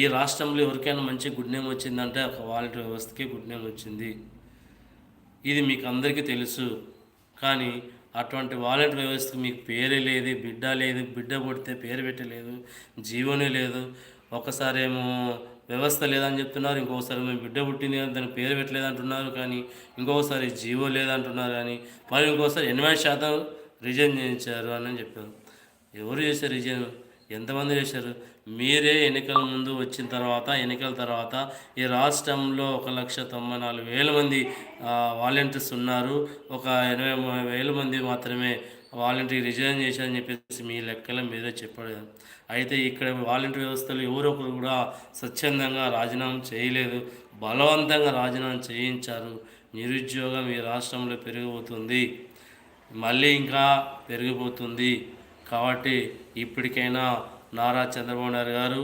ఈ రాష్ట్రంలో ఎవరికైనా మంచి గుడ్ నేమ్ వచ్చిందంటే ఒక వాలంటీర్ వ్యవస్థకి గుడ్ నేమ్ వచ్చింది. ఇది మీకు అందరికీ తెలుసు. కానీ అటువంటి వాలంటీర్ వ్యవస్థకు మీకు పేరే లేదు బిడ్డ లేదు బిడ్డ పుడితే పేరు పెట్టలేదు జీవోనే లేదు. ఒకసారి ఏమో వ్యవస్థ లేదని చెప్తున్నారు ఇంకొకసారి మేము బిడ్డ పుట్టింది కానీ దానికి పేరు పెట్టలేదు అంటున్నారు కానీ ఇంకొకసారి జీవో లేదంటున్నారు కానీ మరి ఇంకోసారి ఎనభై శాతం రిజైన్ చేయించారు అని చెప్పారు. ఎవరు చేశారు రిజైన్? ఎంతమంది చేశారు? మీరే ఎన్నికల ముందు వచ్చిన తర్వాత ఎన్నికల తర్వాత ఈ రాష్ట్రంలో ఒక లక్ష తొంభై నాలుగు వేల మంది వాలంటీర్స్ ఉన్నారు. ఒక ఎనభై మూడు వేల మంది మాత్రమే వాలంటీర్ రిజైన్ చేశారని చెప్పేసి మీ లెక్కల మీరే చెప్పాడు. అయితే ఇక్కడ వాలంటీర్ వ్యవస్థలు ఎవరొకరు కూడా స్వచ్ఛందంగా రాజీనామా చేయలేదు. బలవంతంగా రాజీనామా చేయించారు. నిరుద్యోగం ఈ రాష్ట్రంలో పెరిగిపోతుంది. మళ్ళీ ఇంకా పెరిగిపోతుంది. కాబట్టి ఇప్పటికైనా నారా చంద్రబాబు నాయుడు గారు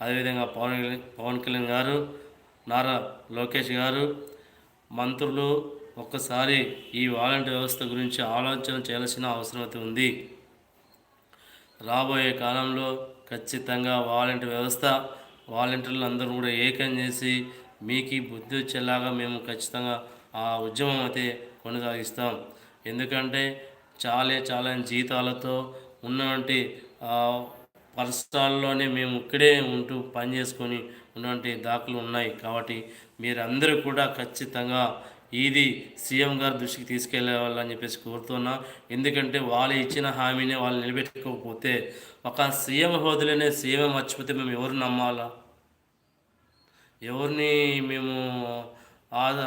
అదేవిధంగా పవన్ పవన్ కళ్యాణ్ గారు నారా లోకేష్ గారు మంత్రులు ఒక్కసారి ఈ వాలంటీర్ వ్యవస్థ గురించి ఆలోచన చేయాల్సిన అవసరం ఉంది. రాబోయే కాలంలో ఖచ్చితంగా వాలంటీర్ వ్యవస్థ వాలంటీర్లు అందరూ కూడా ఏకం చేసి మీకు బుద్ధి వచ్చేలాగా మేము ఖచ్చితంగా ఆ ఉద్యమం అయితే కొనసాగిస్తాం. ఎందుకంటే చాలే చాలా జీతాలతో ఉన్నటువంటి పరిసరాల్లోనే మేము ఇక్కడే ఉంటూ పని చేసుకొని ఉన్నటువంటి దాఖలు ఉన్నాయి. కాబట్టి మీరందరూ కూడా ఖచ్చితంగా ఇది సీఎం గారి దృష్టికి తీసుకెళ్ళేవాళ్ళని చెప్పేసి కోరుతున్నా. ఎందుకంటే వాళ్ళు ఇచ్చిన హామీని వాళ్ళు నిలబెట్టుకోకపోతే ఒక సీఎం హోదాలోనే సీఎం మర్చిపోతే మేము ఎవరు నమ్మాలా? ఎవరిని మేము ఆద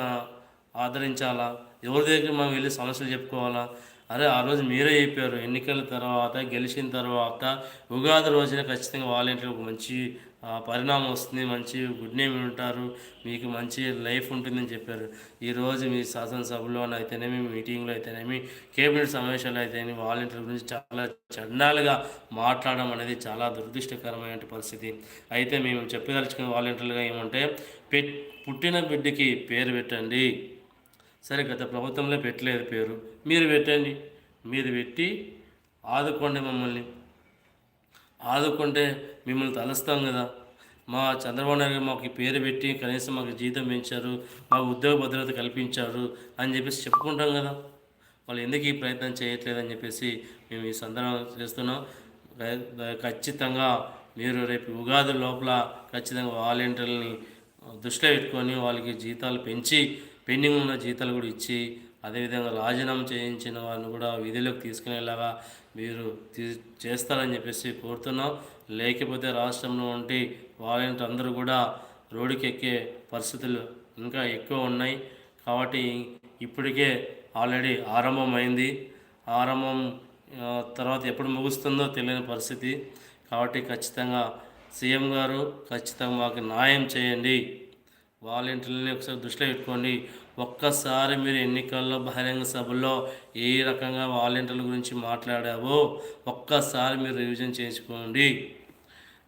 ఆదరించాలా? ఎవరి దగ్గర మనం వెళ్ళి సమస్యలు చెప్పుకోవాలా? అరే ఆ రోజు మీరే చెప్పారు ఎన్నికల తర్వాత గెలిచిన తర్వాత ఉగాది రోజున ఖచ్చితంగా వాలంటీర్ ఒక మంచి పరిణామం వస్తుంది మంచి గుడ్ నేమ్ ఉంటారు మీకు మంచి లైఫ్ ఉంటుందని చెప్పారు. ఈరోజు మీ శాసనసభలో అయితేనేమి మీటింగ్లో అయితేనేమి కేబినెట్ సమావేశాలు అయితేనేమి వాలంటీర్ గురించి చాలా చండాలుగా మాట్లాడడం అనేది చాలా దురదృష్టకరమైన పరిస్థితి. అయితే మేము చెప్పదలుచుకున్న వాలంటీర్లుగా ఏమంటే పెట్ పుట్టిన బిడ్డకి పేరు పెట్టండి. సరే గత ప్రభుత్వంలో పెట్టలేదు పేరు. మీరు పెట్టండి. మీరు పెట్టి ఆదుకోండి మమ్మల్ని. ఆదుకుంటే మిమ్మల్ని తలుస్తాం కదా. మా చంద్రబాబు నాయుడు గారు మాకు పేరు పెట్టి కనీసం మాకు జీతం పెంచారు మాకు ఉద్యోగ భద్రత కల్పించారు అని చెప్పేసి చెప్పుకుంటాం కదా. వాళ్ళు ఎందుకు ఈ ప్రయత్నం చేయట్లేదని చెప్పేసి మేము ఈ సందర్భం చేస్తున్నాం. ఖచ్చితంగా మీరు రేపు ఉగాది లోపల ఖచ్చితంగా వాలంటీర్లని దృష్టిలో పెట్టుకొని వాళ్ళకి జీతాలు పెంచి పెండింగ్ ఉన్న జీతాలు కూడా ఇచ్చి అదేవిధంగా రాజీనామా చేయించిన వాళ్ళని కూడా విధిలోకి తీసుకునేలాగా మీరు తీ చేస్తారని చెప్పేసి కోరుతున్నాం. లేకపోతే రాష్ట్రంలో ఉంటే వాలంటీర్ అందరూ కూడా రోడ్డుకి ఎక్కే పరిస్థితులు ఇంకా ఎక్కువ ఉన్నాయి. కాబట్టి ఇప్పటికే ఆల్రెడీ ఆరంభమైంది. ఆరంభం తర్వాత ఎప్పుడు ముగుస్తుందో తెలియని పరిస్థితి. కాబట్టి ఖచ్చితంగా సీఎం గారు ఖచ్చితంగా మాకు న్యాయం చేయండి. వాలంటీర్లని ఒకసారి దృష్టిలో పెట్టుకోండి. ఒక్కసారి మీరు ఎన్నికల్లో బహిరంగ సభల్లో ఏ రకంగా వాలంటీర్ల గురించి మాట్లాడావో ఒక్కసారి మీరు రివిజన్ చేసుకోండి.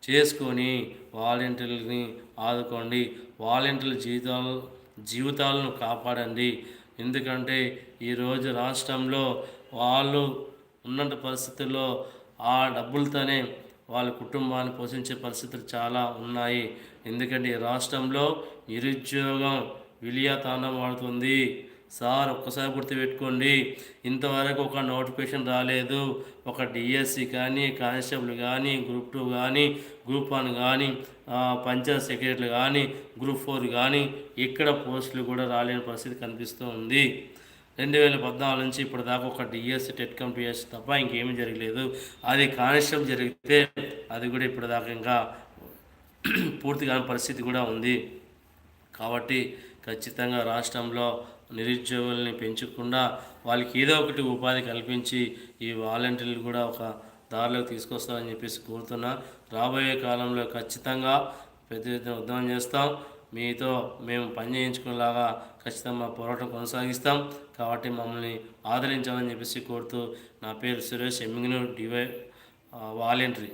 చేసుకొని వాలంటీర్లని ఆదుకోండి. వాలంటీర్ల జీవితాలు జీవితాలను కాపాడండి. ఎందుకంటే ఈరోజు రాష్ట్రంలో వాళ్ళు ఉన్నంత పరిస్థితుల్లో ఆ డబ్బులతోనే వాళ్ళ కుటుంబాన్ని పోషించే పరిస్థితులు చాలా ఉన్నాయి. ఎందుకంటే ఈ రాష్ట్రంలో నిరుద్యోగం విలియాతాండం వాడుతుంది. సార్ ఒక్కసారి గుర్తుపెట్టుకోండి. ఇంతవరకు ఒక నోటిఫికేషన్ రాలేదు. ఒక డిఎస్సి కానీ కానిస్టేబుల్ కానీ గ్రూప్ టూ కానీ గ్రూప్ వన్ కానీ పంచాయత్ సెక్రటరీలు కానీ గ్రూప్ ఫోర్ కానీ ఇక్కడ పోస్టులు కూడా రాలేని పరిస్థితి కనిపిస్తూ ఉంది. రెండు వేల పద్నాలుగు నుంచి ఇప్పుడు దాకా ఒక డిఎస్ టెట్ కంపిఎస్ తప్ప ఇంకేమీ జరగలేదు. అది కానిస్టేబుల్ జరిగితే అది కూడా ఇప్పుడు దాకా ఇంకా పూర్తి కాని పరిస్థితి కూడా ఉంది. కాబట్టి ఖచ్చితంగా రాష్ట్రంలో నిరుద్యోగుల్ని పెంచకుండా వాళ్ళకి ఏదో ఒకటి ఉపాధి కల్పించి ఈ వాలంటీర్లు కూడా ఒక దారిలోకి తీసుకొస్తామని చెప్పేసి కోరుతున్నా. రాబోయే కాలంలో ఖచ్చితంగా పెద్ద ఉద్యమం చేస్తాం. మీతో మేము పని చేయించుకునేలాగా ఖచ్చితంగా మా పోరాటం కొనసాగిస్తాం. కాబట్టి మమ్మల్ని ఆదరించాలని చెప్పేసి కోరుతూ నా పేరు సురేష్ ఎమ్మిగినూరు డివై వాలంటరీ.